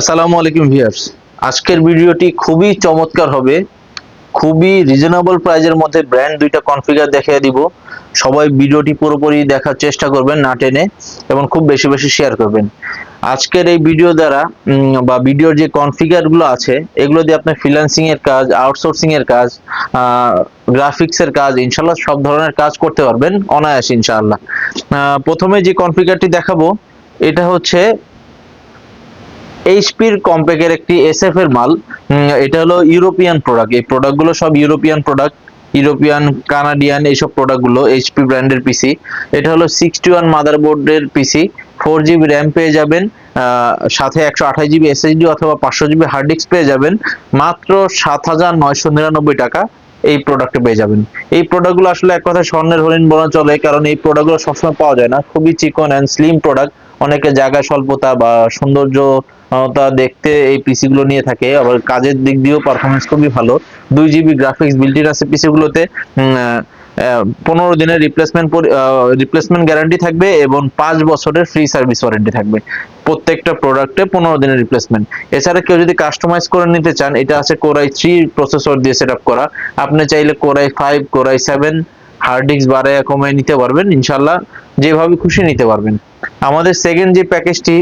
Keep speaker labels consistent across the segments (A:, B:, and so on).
A: আসসালামু আলাইকুম ভিউয়ার্স। আজকের ভিডিওটি খুবই চমৎকার হবে। খুবই রিজনেবল প্রাইজের মধ্যে ব্র্যান্ড দুইটা কনফিগার দেখিয়ে দিব। সবাই ভিডিওটি পুরোপুরি দেখার চেষ্টা করবেন, না টেনে, এবং খুব বেশি বেশি শেয়ার করবেন। আজকের এই ভিডিও দ্বারা বা ভিডিওর যে কনফিগারগুলো আছে, এগুলো দিয়ে আপনি ফ্রিল্যান্সিং এর কাজ আউটসোর্সিং এর কাজ গ্রাফিক্স এর কাজ ইনশাল্লাহ সব ধরনের কাজ করতে পারবেন, অনায়াস ইনশাআল্লাহ। প্রথমে যে কনফিগারটি দেখাবো, এটা হচ্ছে এইচপির কম্পেকের একটি এসএফ এর মাল। এটা হলো ইউরোপিয়ান প্রোডাক্ট এই প্রোডাক্টগুলো সব ইউরোপিয়ান প্রোডাক্ট ইউরোপিয়ান কানাডিয়ান এইসব প্রোডাক্টগুলো এইচপি ব্র্যান্ডের পিসি এটা হলো সিক্সটি ওয়ান মাদারবোর্ডের পিসি ফোর জিবি র্যাম পেয়ে যাবেন সাথে একশো আঠাশ জিবি এসএসডি অথবা পাঁচশো জিবি হার্ড ডিস্ক পেয়ে যাবেন। মাত্র সাত হাজার নয়শো নিরানব্বই টাকা এই প্রোডাক্টে পেয়ে যাবেন। এই প্রোডাক্টগুলো আসলে এক কথায় স্বর্ণের হরিণ বলা চলে, কারণ এই প্রোডাক্টগুলো সবসময় পাওয়া যায় না। খুবই চিকন অ্যান্ড স্লিম প্রোডাক্ট অনেকে জায়গা স্বল্পতা বা সৌন্দর্য তা দেখতে এই পিসি গুলো নিয়ে থাকে। আবার কাজের দিক দিয়েও পারফরমেন্স খুবই ভালো। দুই জিবি গ্রাফিক্স বিল্ট ইন আছে পিসি গুলোতে পনেরো দিনের রিপ্লেসমেন্ট রিপ্লেসমেন্ট গ্যারান্টি থাকবে এবং পাঁচ বছরের ফ্রি সার্ভিস ওয়ারেন্টি থাকবে। প্রত্যেকটা প্রোডাক্টে পনেরো দিনের রিপ্লেসমেন্ট এছাড়া কেউ যদি কাস্টমাইজ করে নিতে চান, এটা আছে কোরাই থ্রি প্রসেসর দিয়ে সেট করা। আপনি চাইলে core i five core i seven hard disk বাড়ায় কমায় নিতে পারবেন। ইনশাল্লাহ যেভাবে খুশি নিতে পারবেন। আমাদের সেকেন্ড যে প্যাকেজটি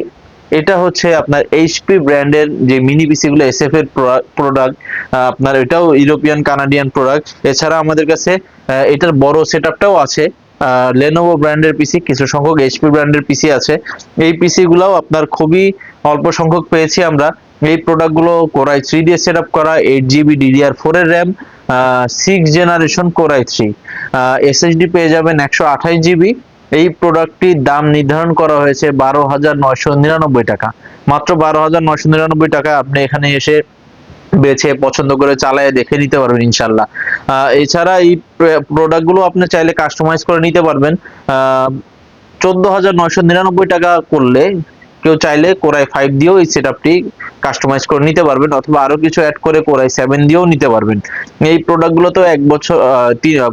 A: এটা হচ্ছে আপনার এইচপি ব্র্যান্ডের যে মিনি পিসি গুলো এসএফ এর প্রোডাক্ট আপনার এটাও ইউরোপিয়ান কানাডিয়ান প্রোডাক্ট এছাড়া আমাদের কাছে এটার বড় সেটআপটাও আছে। লেনোভো ব্র্যান্ডের পিসি কিছু সংখ্যক এইচপি ব্র্যান্ডের পিসি আছে। এই পিসি গুলাও আপনার খুবই অল্প সংখ্যক পেয়েছি আমরা। এই প্রোডাক্টগুলো কোরাই থ্রি দিয়ে সেট আপ করা এইট জিবি ডিডিআর ফোর এর RAM six generation core i three SSD পেয়ে যাবেন একশো আঠাশ জিবি এই প্রোডাক্টটির দাম নির্ধারণ করা হয়েছে বারো হাজার নয়শো নিরানব্বই টাকা। মাত্র বারো হাজার নয়শো নিরানব্বই টাকা আপনি এখানে এসে বেছে, পছন্দ করে চালায় দেখে নিতে পারবেন ইনশাল্লাহ। এছাড়া এই প্রোডাক্টগুলো আপনি চাইলে কাস্টমাইজ করে নিতে পারবেন। চোদ্দ হাজার নয়শো নিরানব্বই টাকা করলে কেউ চাইলে কোরাই ফাইভ দিয়েও এই সেট আপটি কাস্টমাইজ করে নিতে পারবেন অথবা আরও কিছু অ্যাড করে কোরাই সেভেন দিয়েও নিতে পারবেন। এই প্রোডাক্টগুলো তো এক বছর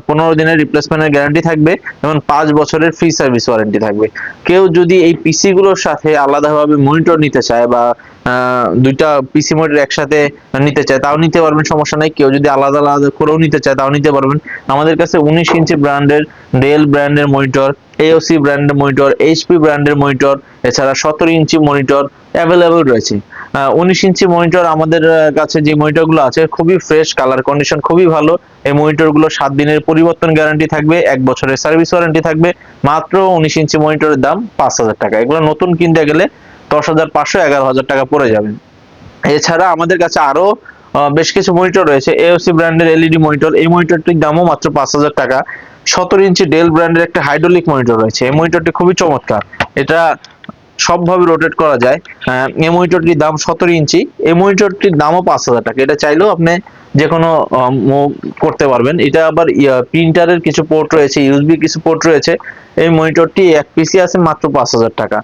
A: পনেরো দিনের রিপ্লেসমেন্টের গ্যারান্টি থাকবে এবং পাঁচ বছরের ফ্রি সার্ভিস ওয়ারেন্টি থাকবে। কেউ যদি এই পিসি গুলোর সাথে আলাদাভাবে মনিটর নিতে চায় বা দুইটা পিসি মনিটর একসাথে নিতে চায়, তাও নিতে পারবেন, সমস্যা নাই। কেউ যদি আলাদা আলাদা করেও নিতে চায়, তাও নিতে পারবেন। আমাদের কাছে উনিশ ইঞ্চি ব্র্যান্ডের ডেল ব্র্যান্ডের মনিটর এওসি ব্র্যান্ডের মনিটর এইচপি ব্র্যান্ডের মনিটর এছাড়া সতেরো ইঞ্চি মনিটর অ্যাভেলেবল রয়েছে। উনিশ ইঞ্চি মনিটর আমাদের কাছে যে মনিটরগুলো আছে, খুবই ফ্রেশ কালার কন্ডিশন খুবই ভালো। এই মনিটরগুলো সাত দিনের পরিবর্তন গ্যারান্টি থাকবে, এক বছরের সার্ভিস ওয়ারেন্টি থাকবে, মাত্র উনিশ ইঞ্চি মনিটরের দাম পাঁচ হাজার টাকা। এগুলো নতুন কিনতে গেলে দশ হাজার পাঁচশো এগারো হাজার টাকা পড়ে যাবে। এছাড়া আমাদের কাছে আরও বেশ কিছু মনিটর রয়েছে এওসি ব্র্যান্ডের এলইডি মনিটর এই মনিটরটির দামও মাত্র পাঁচ হাজার টাকা। সতেরো ইঞ্চি ডেল ব্র্যান্ডের একটা হাইড্রোলিক মনিটর রয়েছে, এই মনিটরটি খুবই চমৎকার। এটা সবভাবে রোটেট করা যায়। আহ, এই মনিটরটির দাম সতেরো ইঞ্চি। এই মনিটরটির দামও পাঁচ হাজার টাকা। এটা চাইলেও আপনি যে কোনো করতে পারবেন। এটা আবার প্রিন্টারের কিছু পোর্ট রয়েছে ইউএসবি কিছু পোর্ট রয়েছে। এই মনিটরটি এক পিসি আছে মাত্র পাঁচ হাজার টাকা।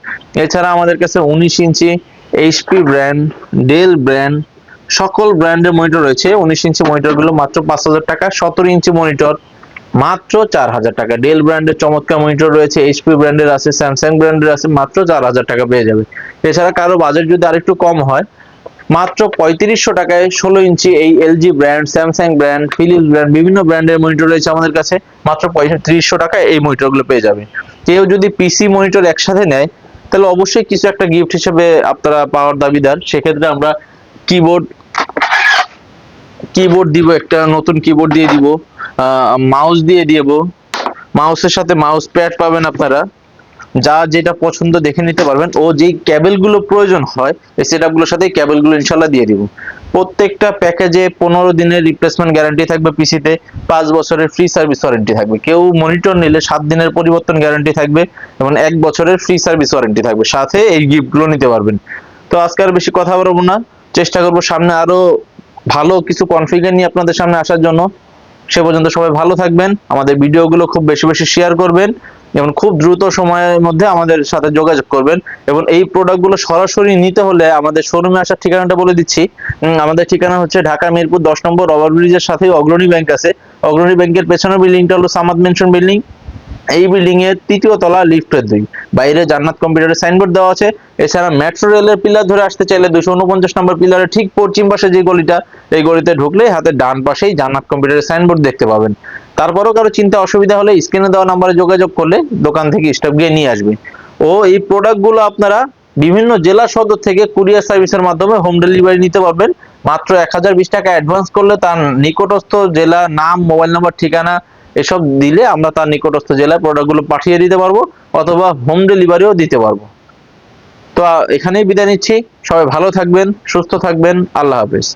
A: এছাড়া আমাদের কাছে উনিশ inch HP brand Dell brand সকল ব্র্যান্ডের মনিটর রয়েছে। উনিশ ইঞ্চি মনিটরগুলো মাত্র পাঁচ হাজার টাকা। সতেরো ইঞ্চি মনিটর মাত্র চার হাজার টাকা। ডেল ব্র্যান্ডের চমৎকার মনিটর রয়েছে এইচপি ব্র্যান্ডের আছে স্যামসাং ব্র্যান্ডের আছে, মাত্র চার হাজার টাকা পেয়ে যাবে। এছাড়া কারও বাজেট যদি আরেকটু কম হয়, মাত্র পঁয়ত্রিশশো টাকায় ষোলো ইঞ্চি এই LG brand Samsung brand Philips brand বিভিন্ন ব্র্যান্ডের মনিটর রয়েছে আমাদের কাছে, মাত্র পঁয়ত্রিশশো টাকায় এই মনিটরগুলো পেয়ে যাবে। কেউ যদি পিসি মনিটর একসাথে নেয়, তাহলে অবশ্যই কিছু একটা গিফট হিসেবে আপনারা পাওয়ার দাবিদার। সেক্ষেত্রে আমরা কিবোর্ড কিবোর্ড দিব, একটা নতুন কিবোর্ড দিয়ে দিব। মাউস দিয়ে দিব মাউসের সাথে মাউস প্যাড পাবেন আপনারা। যা যেটা পছন্দ দেখে নিতে পারবেন। ও যেই ক্যাবেলগুলো প্রয়োজন হয়, এই সেটআপগুলোর সাথে ক্যাবেলগুলো ইনশাল্লাহ দিয়ে দিব। প্রত্যেকটা প্যাকেজে পনেরো দিনের রিপ্লেসমেন্ট গ্যারান্টি থাকবে পিসিতে পাঁচ বছরের ফ্রি সার্ভিস ওয়ারেন্টি থাকবে। কেউ মনিটর নিলে সাত দিনের পরিবর্তন গ্যারান্টি থাকবে এবং এক বছরের ফ্রি সার্ভিস ওয়ারেন্টি থাকবে। সাথে এই গিফটগুলো নিতে পারবেন। তো আজকে আর বেশি কথা বলব না। চেষ্টা করব সামনে আরও ভালো কিছু কনফিগার নিয়ে আপনাদের সামনে আসার জন্য। সে পর্যন্ত সবাই ভালো থাকবেন, আমাদের ভিডিওগুলো খুব বেশি বেশি শেয়ার করবেন, এবং খুব দ্রুত সময়ের মধ্যে আমাদের সাথে যোগাযোগ করবেন, এবং এই প্রোডাক্টগুলো সরাসরি নিতে হলে আমাদের শোরুমে আসার ঠিকানাটা বলে দিচ্ছি। আমাদের ঠিকানা হচ্ছে ঢাকা মিরপুর দশ নম্বর ওভারব্রিজের সাথেই অগ্রণী ব্যাংক আছে। অগ্রণী ব্যাংকের পেছনের বিল্ডিংটা হলো সামাদ মেনশন বিল্ডিং এই বিল্ডিং এর তৃতীয় তলা লিফটের দুই। বাইরে জান্নাত কম্পিউটারের সাইনবোর্ড দেওয়া আছে। এছাড়া মেট্রো রেলের পিলার ধরে আসতে চাইলে দুশো উনপঞ্চাশ নম্বর পিলারের ঠিক পশ্চিম পাশে যে গলিটা, এই গলিতে ঢুকলে হাতের ডান পাশেই জান্নাত কম্পিউটারের সাইনবোর্ড দেখতে পাবেন। তারপরেও কারও চিন্তা অসুবিধা হলে স্ক্রিনে দেওয়া নাম্বারে যোগাযোগ করলে দোকান থেকে স্টক গিয়ে নিয়ে আসবে। ও, এই প্রোডাক্টগুলো আপনারা বিভিন্ন জেলা সদর থেকে কুরিয়ার সার্ভিসের মাধ্যমে হোম ডেলিভারি নিতে পারবেন। মাত্র এক হাজার বিশ টাকা অ্যাডভান্স করলে তার নিকটস্থ জেলা নাম মোবাইল নাম্বার ঠিকানা এসব দিলে আমরা তার নিকটস্থ জেলায় প্রোডাক্টগুলো পাঠিয়ে দিতে পারব অথবা হোম ডেলিভারিও দিতে পারব। তো এখানেই বিদায় নিচ্ছি। সবাই ভালো থাকবেন, সুস্থ থাকবেন। আল্লাহ হাফেজ।